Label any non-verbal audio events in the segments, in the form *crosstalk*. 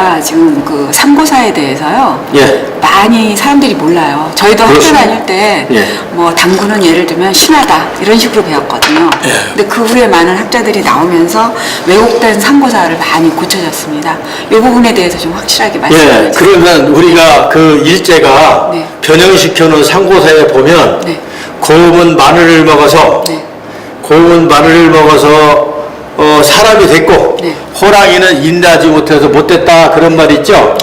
아, 지금 그 삼고사에 대해서요. 예. 많이 사람들이 몰라요. 저희도 학교 그렇습니다. 다닐 때, 예. 뭐, 당구는 예를 들면 신하다, 이런 식으로 배웠거든요. 예. 근데 그 후에 많은 학자들이 나오면서 왜곡된 삼고사를 많이 고쳐졌습니다. 이 부분에 대해서 좀 확실하게 말씀해 예, 주세요. 그러면 우리가 그 일제가 네. 변형시켜 놓은 상고사에 보면 네. 곰은 마늘을 먹어서 네. 곰은 마늘을 먹어서 어, 사람이 됐고 네. 호랑이는 인내하지 못해서 못됐다 그런 말 있죠.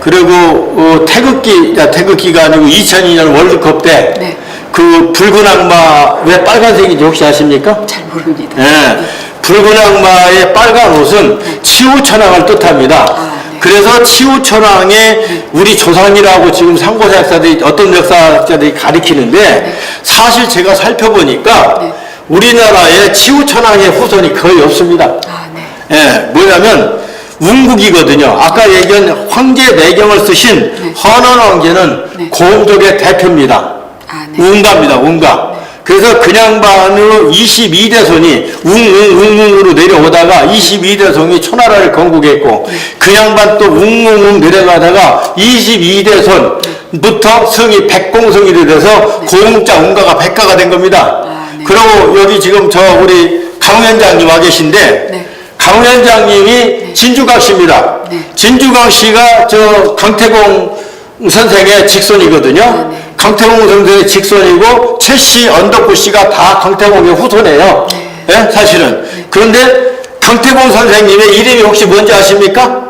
그리고 어, 태극기, 야, 태극기가 아니고 2002년 월드컵 때 네. 그 붉은 악마 왜 빨간색인지 혹시 아십니까? 잘 모릅니다. 예, 붉은 악마의 빨간 옷은 치우천왕을 뜻합니다. 아, 네. 그래서 치우천왕의 우리 조상이라고 지금 상고사 역사들이 어떤 역사학자들이 가리키는데 사실 제가 살펴보니까 네. 우리나라에 치우천왕의 후손이 거의 없습니다. 아, 네. 예, 뭐냐면 웅국이거든요. 아까 얘기한 황제 내경을 쓰신 네. 헌원 왕제는 네. 고음족의 대표입니다. 아, 네. 운가입니다, 운가. 그래서 그냥 반으로 22대 손이 웅웅웅웅으로 내려오다가 22대 손이 초나라를 건국했고 그 양반 또 웅웅웅 내려가다가 22대 손부터 성이 백공성이 돼서 고웅자 운가가 백가가 된 겁니다. 아, 네. 그리고 여기 지금 저 우리 강원장님 와 계신데 네. 강원장님이 진주강 씨입니다. 네. 진주강 씨가 저 강태공 선생의 직손이거든요. 아, 네. 강태공 선생의 직손이고 최 씨, 언덕구 씨가 다 강태공의 후손이에요. 네. 예, 사실은. 그런데 강태공 선생님의 이름이 혹시 뭔지 아십니까?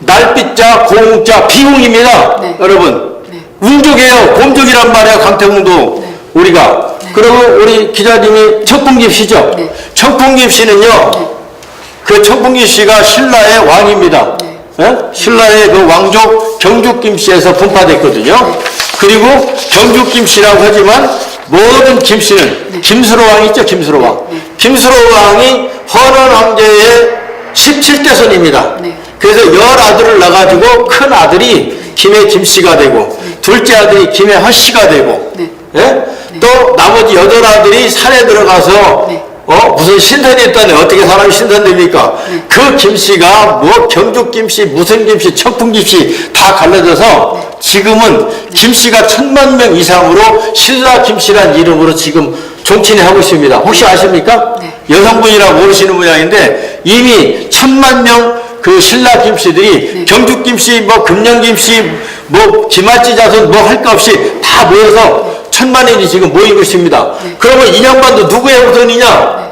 날빛자, 공자, 비웅입니다. 네. 여러분. 네. 운족이에요. 곰족이란 말이야, 강태공도. 네. 우리가. 그리고 우리 기자님이 척풍김 씨죠? 네. 척풍김 씨는요, 그 척풍김 씨가 신라의 왕입니다. 네. 예? 신라의 그 왕족 경주김 씨에서 분파됐거든요. 그리고 경주김 씨라고 하지만 모든 김 씨는 김수로 왕 있죠, 김수로 왕. 네. 김수로 왕이 헌원 황제의 17대 손입니다. 네. 그래서 열 아들을 낳아가지고 큰 아들이 김해 김씨가 되고 둘째 아들이 김해 허씨가 되고 네. 예? 또 나머지 여덟 아들이 산에 들어가서 네. 어 무슨 신선이 있다네 어떻게 사람이 신선됩니까? 그 김씨가 뭐 경주 김씨 무슨 김씨 청풍 김씨 다 갈라져서 지금은 김씨가 천만 명 이상으로 신라 김씨란 이름으로 지금 종친이 하고 있습니다. 혹시 아십니까? 네. 여성분이라 모르시는 모양인데 이미 천만 명 그 신라 김씨들이 경주 김씨, 뭐 금년 김씨, 뭐 김할지 자손 뭐할거 없이 다 모여서 천만인이 지금 모이고 있습니다. 그러면 이 양반도 누구의 후손이냐?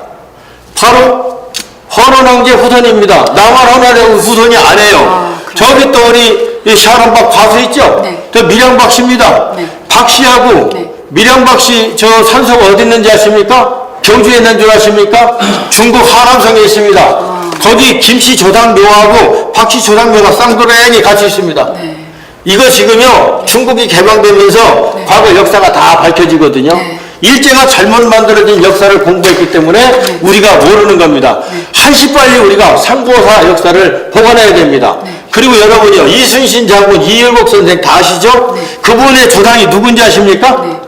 바로 헌원 황제 후손입니다. 나만 헌원의 후손이 아니에요. 아? 저기 또 우리 이 샤론박 과수 있죠? 네. 저 밀양박 씨입니다. 네. 박 씨하고 네. 밀양박 씨 저 산소가 어디 있는지 아십니까? 경주에 있는 줄 아십니까? *clears throat* 중국 하남성에 있습니다. 아. 거기 김씨 조상묘하고 박씨 조상묘가 쌍도랭이 같이 있습니다. 네. 이거 지금요 중국이 개방되면서 네. 과거 역사가 다 밝혀지거든요. 네. 일제가 잘못 만들어진 역사를 공부했기 때문에 우리가 모르는 겁니다. 네. 한시빨리 우리가 상고사 역사를 복원해야 됩니다. 네. 그리고 여러분이요 이순신 장군 이일복 선생 다 아시죠? 네. 그분의 조상이 누군지 아십니까? 네.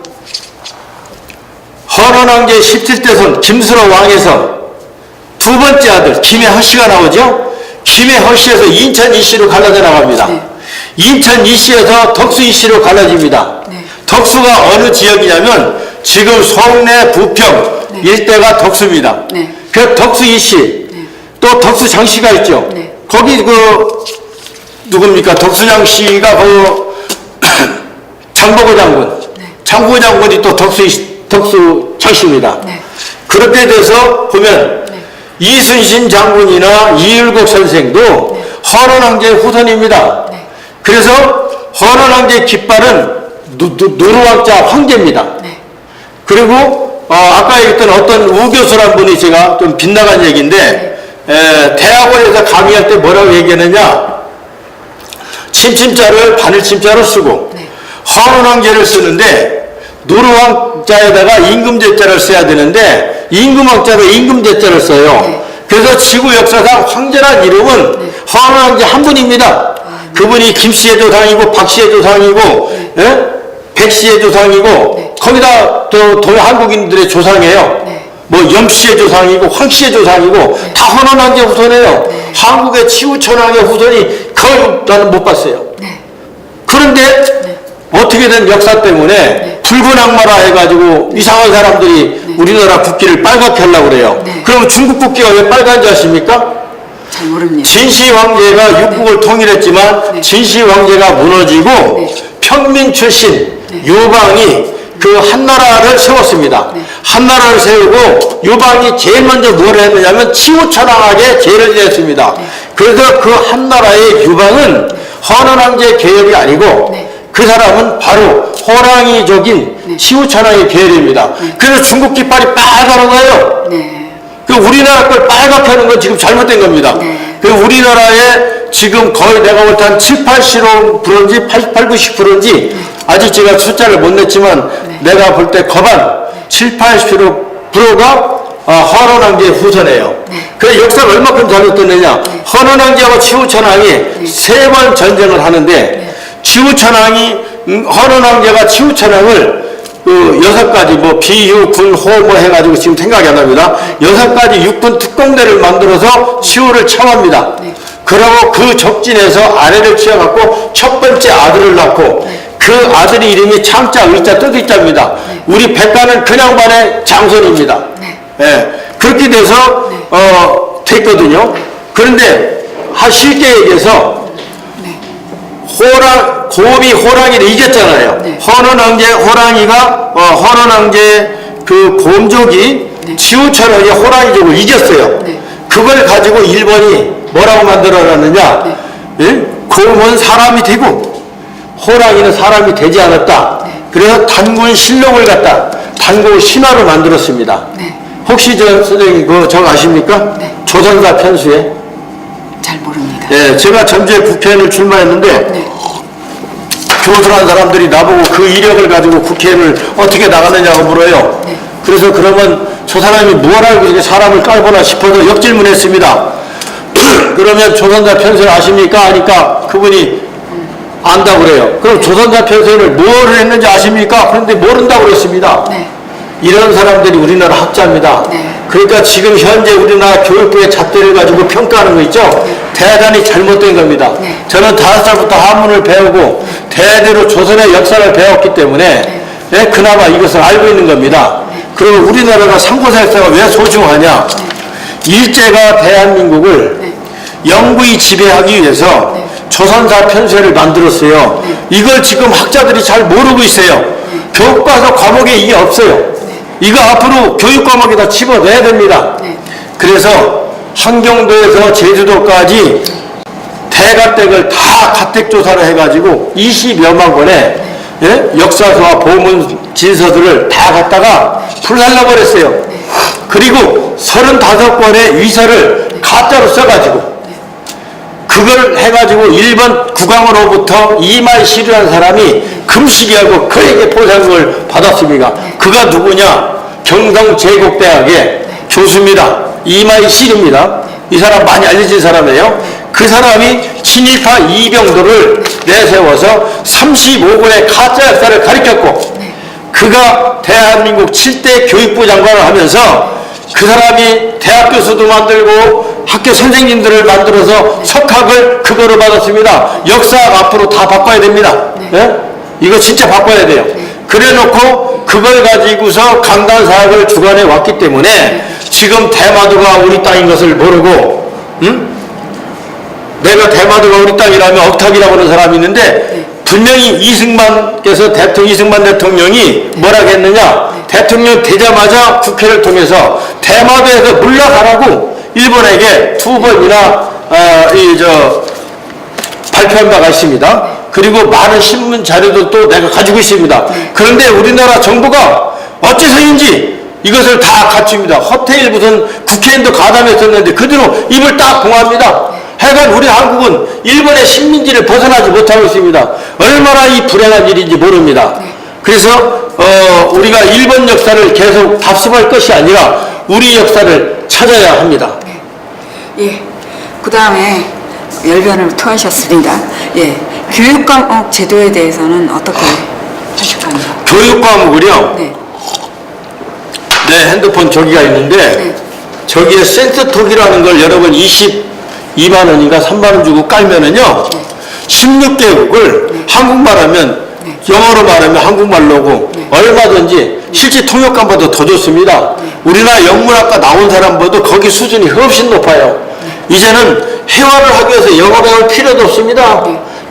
헌원왕제 17대 손 김수로 왕에서 두 번째 아들 김해 허씨가 나오죠. 김해 허씨에서 인천 이씨로 갈라져 나갑니다. 네. 인천 이씨에서 덕수 이씨로 갈라집니다. 네. 덕수가 어느 지역이냐면 지금 송내 부평 네. 일대가 덕수입니다. 네. 그 덕수 이씨 네. 또 덕수 장씨가 있죠. 네. 거기 그 누굽니까 덕수 장 씨가 그 *coughs* 장보고 장군 네. 장보고 장군이 또 덕수 덕수 장씨입니다. 네. 그렇게 돼서 보면 네. 이순신 장군이나 이일국 선생도 헌원왕제 후손입니다. 네. 그래서 헌원왕제 깃발은 누, 누, 노루 왕자 황제입니다. 네. 그리고 어, 아까 얘기했던 어떤 우교수란 분이 제가 좀 빗나간 얘기인데 에, 대학원에서 강의할 때 뭐라고 얘기하느냐 침침자를 바늘 침자로 쓰고 네. 헌원왕제를 쓰는데 노루 왕자에다가 임금제자를 써야 되는데 임금 왕자로 임금제자를 써요. 네. 그래서 지구 역사상 황제란 이름은 헌원왕제 한 분입니다. 그분이 김씨의 조상이고 박씨의 조상이고 예? 백씨의 조상이고 네. 거기다 또동 한국인들의 조상이에요. 네. 뭐 염씨의 조상이고 황씨의 조상이고 다 헌원왕제 후손이에요. 네. 한국의 치우천왕의 후손이 거의 나는 못 봤어요. 네. 그런데 어떻게 된 역사 때문에 붉은 악마라 해가지고 이상한 사람들이 우리나라 국기를 빨갛게 하려고 그래요. 네. 그럼 중국 국기가 왜 빨간지 아십니까? 잘 모릅니다. 진시 황제가 육국을 통일했지만 네. 진시 황제가 무너지고 네. 평민 출신 네. 유방이 그 한나라를 세웠습니다. 네. 한나라를 세우고 유방이 제일 먼저 뭘 했느냐면 치우천왕하게 제를 지냈습니다. 네. 그래서 그 한나라의 유방은 헌원 황제 계열이 아니고 네. 그 사람은 바로 호랑이족인 네. 치우천왕의 계열입니다. 그래서 중국 깃발이 빨간 거예요. 네. 그 우리나라 걸 빨갛게 하는 건 지금 잘못된 겁니다. 네. 그 우리나라에 지금 거의 내가 볼 때 한 7, 80%인지 88, 90%인지 아직 제가 숫자를 못 냈지만 네. 내가 볼 때 거반 7, 80%가 어, 헌원왕제의 후손이에요. 네. 그 역사가 얼마큼 잘못됐느냐. 헌원왕제하고 치우천왕이 세번 전쟁을 하는데 치우천왕이 음, 헌원왕제가 치우천왕을 그 여섯 가지 뭐 비유, 군, 호, 뭐 해가지고 지금 생각이 안 납니다. 여섯 가지 육군 특공대를 만들어서 치우를 참합니다. 네. 그러고 그 적진에서 아내를 취해갖고 첫 번째 아들을 낳고 그 아들의 이름이 참자, 의자, 뜻의자입니다. 우리 백가는 그냥 반의 장손입니다. 네. 예, 그렇게 돼서 네. 어, 됐거든요. 그런데 하 쉽게 얘기해서 네. 호랑 곰이 호랑이를 이겼잖아요. 네. 헌원 왕제 호랑이가 어, 헌원 왕제 그 곰족이 네. 치우천왕의 호랑이족을 이겼어요. 네. 그걸 가지고 일본이 뭐라고 만들어놨느냐? 네. 예? 곰은 사람이 되고 호랑이는 사람이 되지 않았다. 네. 그래서 단군 신령을 갖다 단군 신화로 만들었습니다. 네. 혹시 저 선생님 그거 저 아십니까? 네. 조선사 편수에. 예, 제가 전주에 국회의원을 출마했는데 네. 교수한 사람들이 나보고 그 이력을 가지고 국회의원을 어떻게 나가느냐고 물어요. 네. 그래서 그러면 저 사람이 뭘 알고 이렇게 사람을 깔거나 싶어서 역질문했습니다. *clears throat* 그러면 조선사 편수를 아십니까? 하니까 그분이 안다고 그래요. 그럼 조선사 편수를 뭘 했는지 아십니까? 그런데 모른다고 그랬습니다. 네. 이런 사람들이 우리나라 학자입니다. 네. 그러니까 지금 현재 우리나라 교육부의 잣대를 가지고 평가하는 거 있죠? 대단히 잘못된 겁니다. 네. 저는 다섯 살부터 한문을 배우고 대대로 조선의 역사를 배웠기 때문에 예, 그나마 이것을 알고 있는 겁니다. 그리고 우리나라가 상고사 역사가 왜 소중하냐? 일제가 대한민국을 네. 영구히 지배하기 위해서 네. 조선사 편세를 만들었어요. 네. 이걸 지금 학자들이 잘 모르고 있어요. 교과서 과목에 이게 없어요. 이거 앞으로 교육 과목에다 집어넣어야 됩니다. 네. 그래서 한경도에서 제주도까지 대가댁을 다 가택 조사를 해가지고 20여만 권의 예? 역사서와 보문 진서들을 다 갖다가 불살라버렸어요. 그리고 35권의 위서를 가짜로 써가지고 그걸 해가지고 일본 국왕으로부터 이말 시류한 사람이 금식이하고 그에게 보상을 받았습니다. 그가 누구냐? 경성 제국대학의 교수입니다. 이마이 시류입니다. 이 사람 많이 알려진 사람이에요. 그 사람이 친일파 이병도를 내세워서 35권의 가짜 역사를 가르쳤고 그가 대한민국 7대 교육부 장관을 하면서 그 사람이 대학 교수도 만들고 학교 선생님들을 만들어서 석학을 그거로 받았습니다. 역사 앞으로 다 바꿔야 됩니다. 예? 이거 진짜 바꿔야 돼요. 그래 놓고 그걸 가지고서 강단 사학을 주관해 왔기 때문에 지금 대마도가 우리 땅인 것을 모르고 음? 내가 대마도가 우리 땅이라면 억탑이라고 하는 사람이 있는데 분명히 이승만께서 대통령 이승만 대통령이 뭐라 했느냐 대통령 되자마자 국회를 통해서 대마도에서 물러가라고 일본에게 두 번이나 어, 이저 발표한 바가 있습니다. 그리고 많은 신문 자료도 내가 가지고 있습니다. 그런데 우리나라 정부가 어째서인지 이것을 다 갖춥니다. 허태일 무슨 국회의원도 가담했었는데 그대로 입을 딱 봉합니다. 하여간 우리 한국은 일본의 식민지를 벗어나지 못하고 있습니다. 얼마나 이 불행한 일인지 모릅니다. 그래서 어, 우리가 일본 역사를 계속 답습할 것이 아니라 우리 역사를 찾아야 합니다. 예. 그 다음에 열변을 토하셨습니다. 예. 교육과목 제도에 대해서는 어떻게 하실 건가요? 교육 과목을요. 네. 내 핸드폰 저기가 있는데 네. 저기에 센서톡이라는 걸 여러분 20 2만 원인가 3만 원 주고 깔면은요 16개국을 한국말 하면 영어로 말하면 한국말로고 얼마든지 실제 통역관보다 더 좋습니다. 우리나라 영문학과 나온 사람보다 거기 수준이 훨씬 높아요. 이제는 회화를 하기 위해서 영어 배울 필요도 없습니다.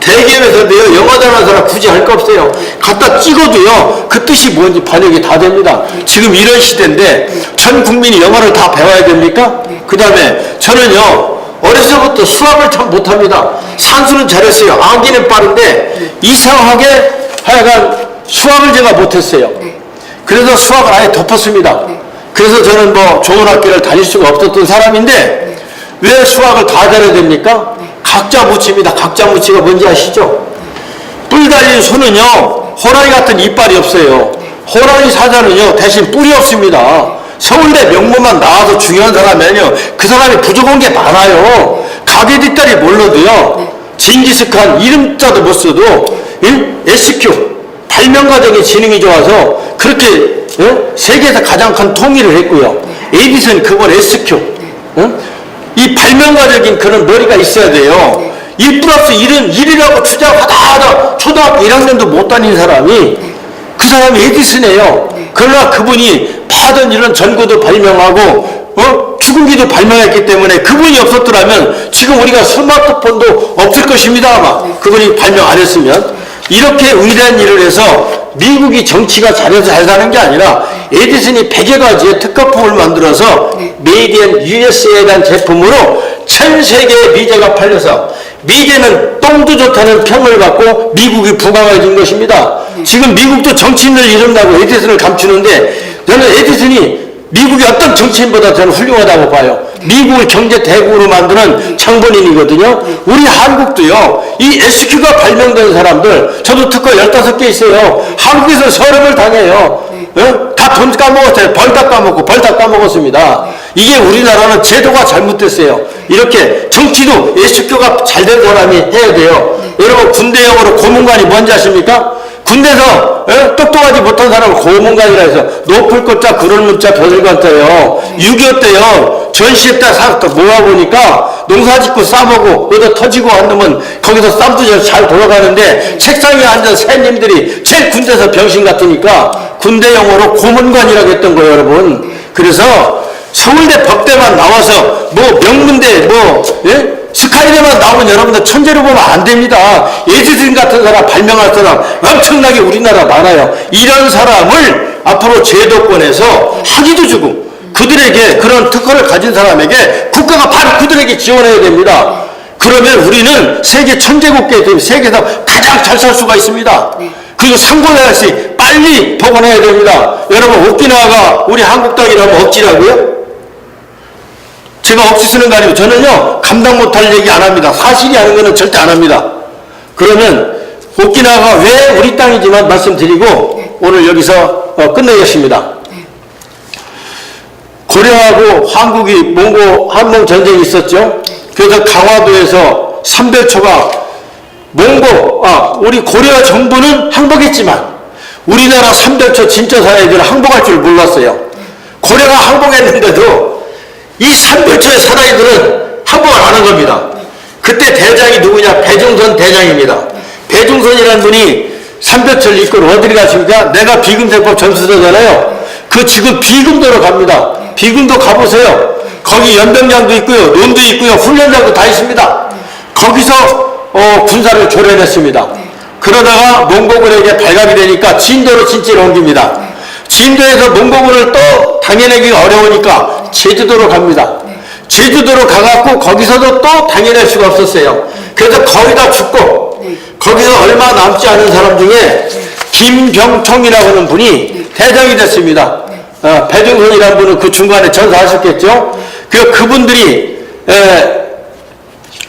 대기업에서도요 영어 잘하는 사람 굳이 할 거 없어요. 갖다 찍어도요 그 뜻이 뭔지 번역이 다 됩니다. 지금 이런 시대인데 전 국민이 영어를 다 배워야 됩니까? 그 다음에 저는요 어렸을 때부터 수학을 참 못합니다. 산수는 잘했어요. 암기는 빠른데 이상하게 하여간 수학을 제가 못했어요. 그래서 수학을 아예 덮었습니다. 그래서 저는 뭐 좋은 학교를 다닐 수가 없었던 사람인데 왜 수학을 다 잘해야 됩니까? 각자 무치입니다. 각자 무치가 뭔지 아시죠? 뿔 달린 손은요 호랑이 같은 이빨이 없어요. 호랑이 사자는요 대신 뿔이 없습니다. 서울대 명문만 나와서 중요한 사람이면요 그 사람이 부족한 게 많아요. 가게 뒷다리 몰라도요 징기스칸 이름자도 못 써도 응? SQ 발명 과정의 지능이 좋아서 그렇게 어? 세계에서 가장 큰 통일을 했고요. 에디슨 그걸 SQ. 응? 이 발명가적인 그런 머리가 있어야 돼요. 1 플러스 1은 1이라고 주장하다 하다 초등학교 1학년도 못 다닌 사람이 그 사람이 에디슨이에요. 그러나 그분이 파던 이런 전구도 발명하고 어? 추궁기도 발명했기 때문에 그분이 없었더라면 지금 우리가 스마트폰도 없을 것입니다 아마 그분이 발명 안 했으면 이렇게 위대한 일을 해서 미국이 정치가 잘해서 잘 사는 게 아니라 에디슨이 100여 가지의 특허품을 만들어서 메이드 인 USA에 대한 제품으로 전 세계에 미제가 팔려서 미제는 똥도 좋다는 평을 받고 미국이 부강해진 것입니다. 지금 미국도 정치인을 이름나고 에디슨을 감추는데 저는 에디슨이 미국의 어떤 정치인보다 저는 훌륭하다고 봐요. 미국을 경제 대국으로 만드는 장본인이거든요. 우리 한국도요, 이 SQ가 발명된 사람들, 저도 특허 15개 있어요. 한국에서 서름을 당해요. 어? 다 돈 까먹었어요. 벌다 까먹고, 벌다 까먹었습니다. 이게 우리나라는 제도가 잘못됐어요. 이렇게 정치도 SQ가 잘 된 사람이 해야 돼요. 여러분, 군대용어로 고문관이 뭔지 아십니까? 군대에서 에? 똑똑하지 못한 사람을 고문관이라 해서 높을 것자 그럴 문자 벼슬관 때요 6.25 때요 전시회 때 사, 모아보니까 농사 짓고 싸먹고 어디 터지고 한 놈은 거기서 쌈도 잘 돌아가는데 책상에 앉은 새님들이 제일 군대에서 병신 같으니까 군대 용어로 고문관이라고 했던 거예요 여러분 그래서 서울대 법대만 나와서 뭐 명문대 뭐 예? 스카이대만 나오면 여러분들 천재로 보면 안 됩니다. 예지진 같은 사람 발명할 사람 엄청나게 우리나라 많아요. 이런 사람을 앞으로 제도권에서 학위도 주고 그들에게 그런 특허를 가진 사람에게 국가가 바로 그들에게 지원해야 됩니다. 그러면 우리는 세계 대해 세계에서 가장 잘 살 수가 있습니다. 그리고 상고야시 빨리 복원해야 됩니다. 여러분 오키나와가 우리 한국 땅이라면 억지라고요? 제가 억지 쓰는 거 아니고 저는요 감당 못할 얘기 안 합니다. 사실이 아닌 거는 절대 안 합니다. 그러면 오키나와가 왜 우리 땅이지만 말씀드리고 오늘 여기서 어, 끝내겠습니다. 고려하고 한국이 몽고 한몽 전쟁이 있었죠. 그래서 강화도에서 삼별초가 몽고 아 우리 고려 정부는 항복했지만 우리나라 삼별초 진짜 사회들은 항복할 줄 몰랐어요. 고려가 항복했는데도 이 삼별초의 사나이들은 항복을 안 한 겁니다. 그때 대장이 누구냐? 배중선 대장입니다. 배중선이라는 분이 삼별초를 이끌어 어디를 가십니까? 내가 비금대법 전수자잖아요. 그 지금 비금도로 갑니다. 비금도 가보세요. 거기 연병장도 있고요. 논도 있고요. 훈련장도 다 있습니다. 거기서 어, 군사를 조련했습니다. 그러다가 몽고군에게 발각이 되니까 진도로 진지를 옮깁니다. 진도에서 몽고군을 또 당해내기가 어려우니까 제주도로 갑니다. 제주도로 가갖고 거기서도 또 당해낼 수가 없었어요. 그래서 거의 다 죽고 거기서 얼마 남지 않은 사람 중에 김병총이라고 하는 분이 대장이 됐습니다. 어, 배종선이라는 분은 그 중간에 전사하셨겠죠. 그 그분들이 에,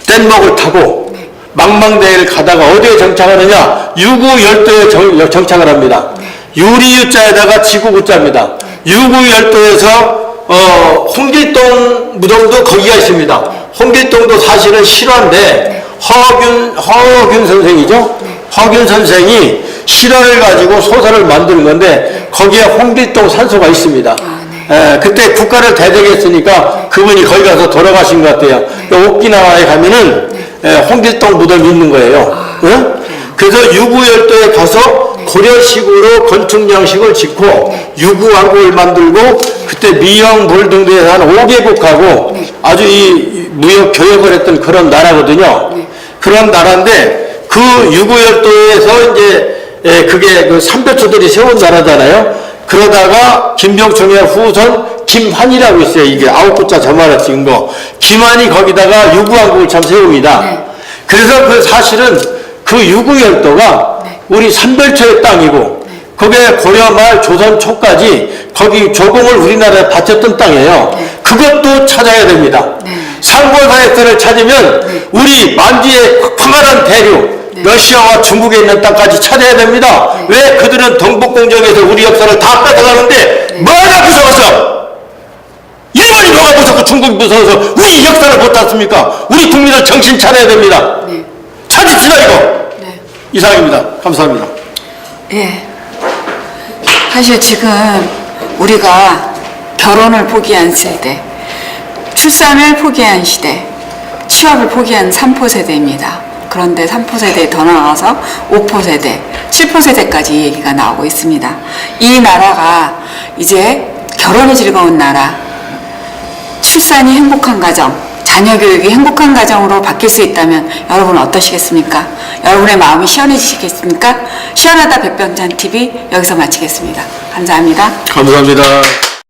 뗏목을 타고 망망대해를 가다가 어디에 정착하느냐 유구열도에 정, 정착을 합니다. 유리유자에다가 지구구자입니다. 유구열도에서 어, 홍길동 무덤도 거기가 있습니다. 홍길동도 사실은 실화인데 허균 허균 선생이죠. 허균 선생이 실화를 가지고 소설을 만드는 건데 거기에 홍길동 산소가 있습니다. 아, 네. 에, 그때 국가를 대적했으니까 그분이 거기 가서 돌아가신 것 같아요. 그 오키나와에 가면은 에, 홍길동 무덤이 있는 거예요. 응? 그래서 유구열도에 가서 고려식으로 건축 양식을 짓고 유구왕국을 만들고 그때 미영 불등대에서 한 5개국하고 아주 이 무역 교역을 했던 그런 나라거든요. 그런 나라인데 그 유구열도에서 이제 에, 그게 그 삼배초들이 세운 나라잖아요. 그러다가 김병총의 후손 김한이라고 있어요. 이게 아홉 글자 저말을 찍은 거. 김한이 거기다가 유구왕국을 참 세웁니다. 네. 그래서 그 사실은 그 유구열도가 네. 우리 삼별초의 땅이고 거기에 고려 말 조선 초까지 거기 조공을 우리나라에 바쳤던 땅이에요. 네. 그것도 찾아야 됩니다. 네. 상고사역선을 찾으면 네. 우리 만주의 광활한 대륙 네. 러시아와 중국에 있는 땅까지 찾아야 됩니다. 네. 왜 그들은 동북공정에서 우리 역사를 다 뺏어가는데 네. 뭐가 무서워서 일본이 뭐가 무섭고 중국이 무서워서 우리 역사를 못 땄습니까? 우리 국민을 정신 차려야 됩니다. 네. 찾읍시다 이거. 네. 이상입니다. 감사합니다. 예. 사실 지금 우리가 결혼을 포기한 세대, 출산을 포기한 시대, 취업을 포기한 3포 세대입니다. 그런데 3포 세대에 더 나아가서 5포 세대, 7포 세대까지 얘기가 나오고 있습니다. 이 나라가 이제 결혼이 즐거운 나라, 출산이 행복한 가정, 자녀 교육이 행복한 가정으로 바뀔 수 있다면 여러분 어떠시겠습니까? 여러분의 마음이 시원해지시겠습니까? 시원하다 백병찬 TV 여기서 마치겠습니다. 감사합니다. 감사합니다.